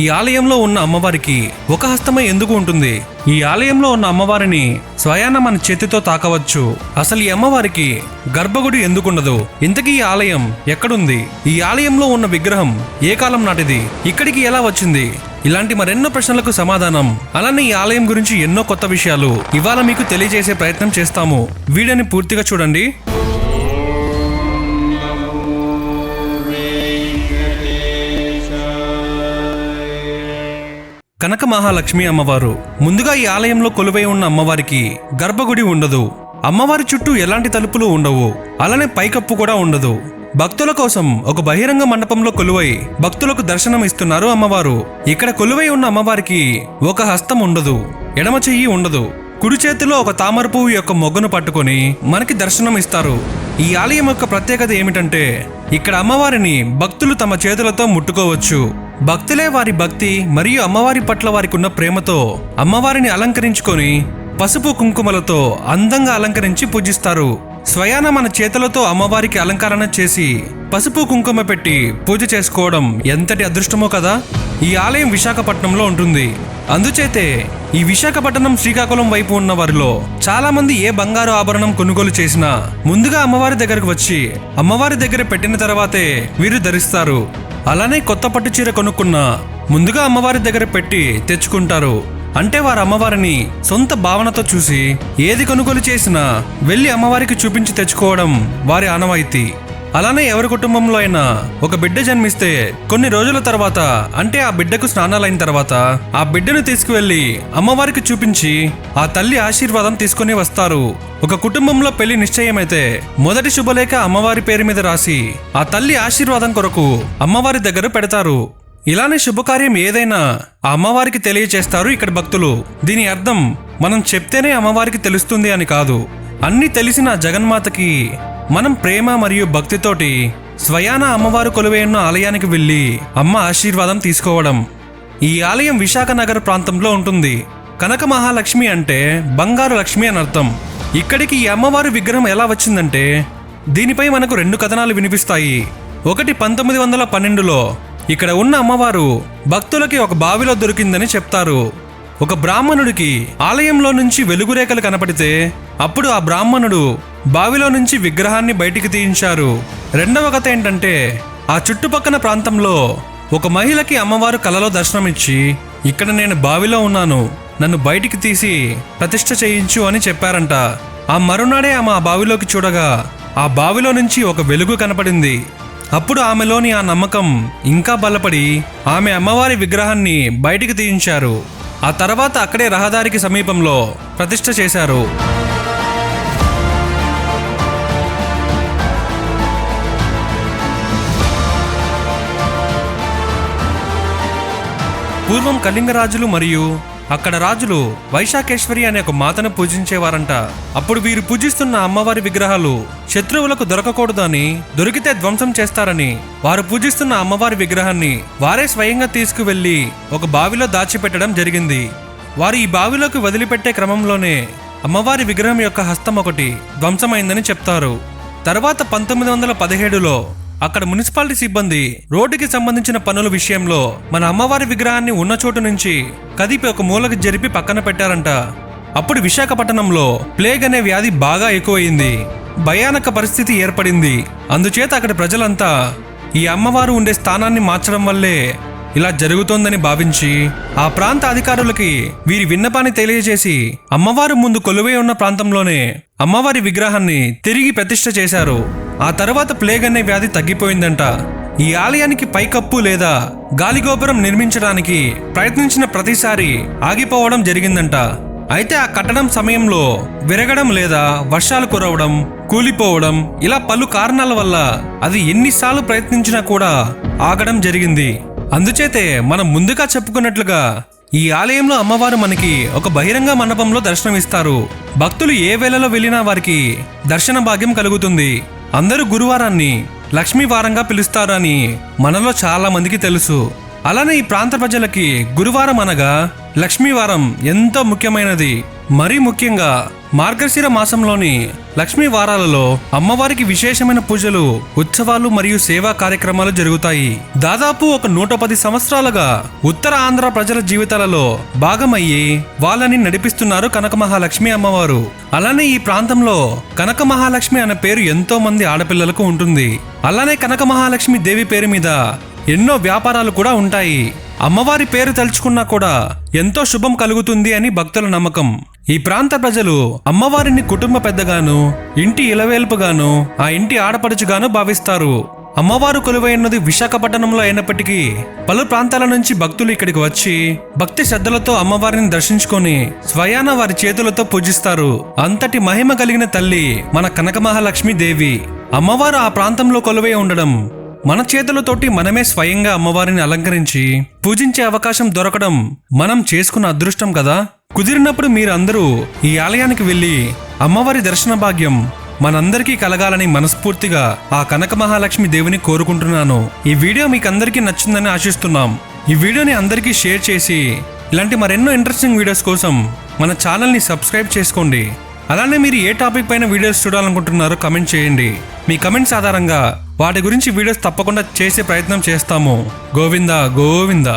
ఈ ఆలయంలో ఉన్న అమ్మవారికి ఒక హస్తమే ఎందుకు ఉంటుంది? ఈ ఆలయంలో ఉన్న అమ్మవారిని స్వయాన మన చేతితో తాకవచ్చు. అసలు ఈ అమ్మవారికి గర్భగుడి ఎందుకుండదు? ఇంతకీ ఈ ఆలయం ఎక్కడుంది? ఈ ఆలయంలో ఉన్న విగ్రహం ఏ కాలం నాటిది? ఇక్కడికి ఎలా వచ్చింది? ఇలాంటి మరెన్నో ప్రశ్నలకు సమాధానం. అలానే ఈ ఆలయం గురించి ఎన్నో కొత్త విషయాలు ఇవాళ మీకు తెలియజేసే ప్రయత్నం చేస్తాము. వీడియోని పూర్తిగా చూడండి. కనక మహాలక్ష్మి అమ్మవారు. ముందుగా ఈ ఆలయంలో కొలువై ఉన్న అమ్మవారికి గర్భగుడి ఉండదు. అమ్మవారి చుట్టూ ఎలాంటి తలుపులు ఉండవు. అలానే పైకప్పు కూడా ఉండదు. భక్తుల కోసం ఒక బహిరంగ మండపంలో కొలువై భక్తులకు దర్శనం ఇస్తున్నారు అమ్మవారు. ఇక్కడ కొలువై ఉన్న అమ్మవారికి ఒక హస్తం ఉండదు. ఎడమ చెయ్యి ఉండదు. కుడి చేతిలో ఒక తామర పువ్వు యొక్క మొగ్గను పట్టుకొని మనకి దర్శనం ఇస్తారు. ఈ ఆలయం యొక్క ప్రత్యేకత ఏమిటంటే ఇక్కడ అమ్మవారిని భక్తులు తమ చేతులతో ముట్టుకోవచ్చు. భక్తులే వారి భక్తి మరియు అమ్మవారి పట్ల వారికున్న ప్రేమతో అమ్మవారిని అలంకరించుకొని పసుపు కుంకుమలతో అందంగా అలంకరించి పూజిస్తారు. స్వయాన మన చేతులతో అమ్మవారికి అలంకరణ చేసి పసుపు కుంకుమ పెట్టి పూజ చేసుకోవడం ఎంతటి అదృష్టమో కదా? ఈ ఆలయం విశాఖపట్నంలో ఉంటుంది. అందుచేతే ఈ విశాఖపట్నం శ్రీకాకుళం వైపు ఉన్న వారిలో చాలా మంది ఏ బంగారు ఆభరణం కొనుగోలు చేసినా ముందుగా అమ్మవారి దగ్గరకు వచ్చి అమ్మవారి దగ్గర పెట్టిన తర్వాతే వీరు ధరిస్తారు. అలానే కొత్త పట్టు చీర కొనుక్కున్న ముందుగా అమ్మవారి దగ్గర పెట్టి తెచ్చుకుంటారు. అంటే వారు అమ్మవారిని సొంత భావనతో చూసి ఏది కొనుగోలు చేసినా వెళ్ళి అమ్మవారికి చూపించి తెచ్చుకోవడం వారి ఆనవాయితీ. అలానే ఎవరి కుటుంబంలో అయినా ఒక బిడ్డ జన్మిస్తే కొన్ని రోజుల తర్వాత అంటే ఆ బిడ్డకు స్నానాలైన తర్వాత ఆ బిడ్డను తీసుకువెళ్ళి అమ్మవారికి చూపించి ఆ తల్లి ఆశీర్వాదం తీసుకొని వస్తారు. ఒక కుటుంబంలో పెళ్ళి నిశ్చయమైతే మొదటి శుభలేఖ అమ్మవారి పేరు మీద రాసి ఆ తల్లి ఆశీర్వాదం కొరకు అమ్మవారి దగ్గర పెడతారు. ఇలానే శుభకార్యం ఏదైనా ఆ అమ్మవారికి తెలియచేస్తారు ఇక్కడ భక్తులు. దీని అర్థం మనం చెప్తేనే అమ్మవారికి తెలుస్తుంది అని కాదు. అన్ని తెలిసిన జగన్మాతకి మనం ప్రేమ మరియు భక్తితోటి స్వయాన అమ్మవారు కొలువై ఆలయానికి వెళ్ళి అమ్మ ఆశీర్వాదం తీసుకోవడం. ఈ ఆలయం విశాఖనగర ప్రాంతంలో ఉంటుంది. కనక మహాలక్ష్మి అంటే బంగారు లక్ష్మి అని అర్థం. ఇక్కడికి ఈ అమ్మవారి విగ్రహం ఎలా వచ్చిందంటే దీనిపై మనకు రెండు కథనాలు వినిపిస్తాయి. ఒకటి పంతొమ్మిది వందల పన్నెండులో ఇక్కడ ఉన్న అమ్మవారు భక్తులకి ఒక బావిలో దొరికిందని చెప్తారు. ఒక బ్రాహ్మణుడికి ఆలయంలో నుంచి వెలుగురేఖలు కనపడితే అప్పుడు ఆ బ్రాహ్మణుడు బావిలో నుంచి విగ్రహాన్ని బయటికి తీయించారు. రెండవ కథ ఏంటంటే ఆ చుట్టుపక్కల ప్రాంతంలో ఒక మహిళకి అమ్మవారు కలలో దర్శనమిచ్చి ఇక్కడ నేను బావిలో ఉన్నాను నన్ను బయటికి తీసి ప్రతిష్ట చేయించు అని చెప్పారంట. ఆ మరునాడే ఆమె ఆ బావిలోకి చూడగా ఆ బావిలో నుంచి ఒక వెలుగు కనపడింది. అప్పుడు ఆమెలోని ఆ నమ్మకం ఇంకా బలపడి ఆమె అమ్మవారి విగ్రహాన్ని బయటికి తీయించారు. ఆ తర్వాత అక్కడే రహదారికి సమీపంలో ప్రతిష్ఠ చేశారు. పూర్వం కళింగ రాజులు మరియు అక్కడ రాజులు వైశాఖేశ్వరి అనే ఒక మాతను పూజించేవారంట. అప్పుడు వీరు పూజిస్తున్న అమ్మవారి విగ్రహాలు శత్రువులకు దొరకకూడదని దొరికితే ధ్వంసం చేస్తారని వారు పూజిస్తున్న అమ్మవారి విగ్రహాన్ని వారే స్వయంగా తీసుకువెళ్ళి ఒక బావిలో దాచిపెట్టడం జరిగింది. వారు ఈ బావిలోకి వదిలిపెట్టే క్రమంలోనే అమ్మవారి విగ్రహం యొక్క హస్తం ఒకటి ధ్వంసమైందని చెప్తారు. తర్వాత పంతొమ్మిది వందల పదిహేడులో అక్కడ మున్సిపాలిటీ సిబ్బంది రోడ్డుకి సంబంధించిన పనుల విషయంలో మన అమ్మవారి విగ్రహాన్ని ఉన్న చోటు నుంచి కదిపి ఒక మూలకు జరిపి పక్కన పెట్టారంట. అప్పుడు విశాఖపట్నంలో ప్లేగ్ అనే వ్యాధి బాగా ఎక్కువయింది భయానక పరిస్థితి ఏర్పడింది. అందుచేత అక్కడ ప్రజలంతా ఈ అమ్మవారు ఉండే స్థానాన్ని మార్చడం వల్లే ఇలా జరుగుతోందని భావించి ఆ ప్రాంత అధికారులకి వీరి విన్నపాన్ని తెలియజేసి అమ్మవారు ముందు కొలువై ఉన్న ప్రాంతంలోనే అమ్మవారి విగ్రహాన్ని తిరిగి ప్రతిష్ఠ చేశారు. ఆ తర్వాత ప్లేగ్ అనే వ్యాధి తగ్గిపోయిందంట. ఈ ఆలయానికి పైకప్పు లేదా గాలిగోపురం నిర్మించడానికి ప్రయత్నించిన ప్రతిసారి ఆగిపోవడం జరిగిందంట. అయితే ఆ కట్టడం సమయంలో విరగడం లేదా వర్షాలు కురవడం కూలిపోవడం ఇలా పలు కారణాల వల్ల అది ఎన్నిసార్లు ప్రయత్నించినా కూడా ఆగడం జరిగింది. అందుచేతే మనం ముందుగా చెప్పుకున్నట్లుగా ఈ ఆలయంలో అమ్మవారు మనకి ఒక బహిరంగ మండపంలో దర్శనమిస్తారు. భక్తులు ఏ వేళలో వెళ్ళినా వారికి దర్శన భాగ్యం కలుగుతుంది. అందరూ గురువారాన్ని లక్ష్మీ వారంగా పిలుస్తారు అని మనలో చాలా మందికి తెలుసు. అలానే ఈ ప్రాంత ప్రజలకి గురువారం అనగా లక్ష్మీవారం ఎంతో ముఖ్యమైనది. మరీ ముఖ్యంగా మార్గశిర మాసంలోని లక్ష్మీ వారాలలో అమ్మవారికి విశేషమైన పూజలు ఉత్సవాలు మరియు సేవా కార్యక్రమాలు జరుగుతాయి. దాదాపు ఒక నూట పది సంవత్సరాలుగా ఉత్తర ఆంధ్ర ప్రజల జీవితాలలో భాగమయ్యి వాళ్ళని నడిపిస్తున్నారు కనక మహాలక్ష్మి అమ్మవారు. అలానే ఈ ప్రాంతంలో కనక మహాలక్ష్మి అనే పేరు ఎంతో మంది ఆడపిల్లలకు ఉంటుంది. అలానే కనక మహాలక్ష్మి దేవి పేరు మీద ఎన్నో వ్యాపారాలు కూడా ఉంటాయి. అమ్మవారి పేరు తలుచుకున్నా కూడా ఎంతో శుభం కలుగుతుంది అని భక్తుల నమ్మకం. ఈ ప్రాంత ప్రజలు అమ్మవారిని కుటుంబ పెద్దగాను ఇంటి ఇలవేల్పుగాను ఆ ఇంటి ఆడపడుచుగాను భావిస్తారు. అమ్మవారు కొలువైనది విశాఖపట్నంలో అయినప్పటికీ పలు ప్రాంతాల నుంచి భక్తులు ఇక్కడికి వచ్చి భక్తి శ్రద్ధలతో అమ్మవారిని దర్శించుకొని స్వయాన వారి చేతులతో పూజిస్తారు. అంతటి మహిమ కలిగిన తల్లి మన కనక దేవి. అమ్మవారు ఆ ప్రాంతంలో కొలువై ఉండడం మన చేతులతోటి మనమే స్వయంగా అమ్మవారిని అలంకరించి పూజించే అవకాశం దొరకడం మనం చేసుకున్న అదృష్టం కదా? కుదిరినప్పుడు మీరందరూ ఈ ఆలయానికి వెళ్ళి అమ్మవారి దర్శన భాగ్యం మనందరికీ కలగాలని మనస్ఫూర్తిగా ఆ కనక మహాలక్ష్మి దేవుని కోరుకుంటున్నాను. ఈ వీడియో మీకు అందరికీ నచ్చిందని ఆశిస్తున్నాం. ఈ వీడియోని అందరికీ షేర్ చేసి ఇలాంటి మరెన్నో ఇంట్రెస్టింగ్ వీడియోస్ కోసం మన ఛానల్ని సబ్స్క్రైబ్ చేసుకోండి. అలానే మీరు ఏ టాపిక్ పైన వీడియోస్ చూడాలనుకుంటున్నారో కమెంట్ చేయండి. మీ కమెంట్స్ ఆధారంగా వాటి గురించి వీడియోస్ తప్పకుండా చేసే ప్రయత్నం చేస్తాము. గోవిందా గోవిందా.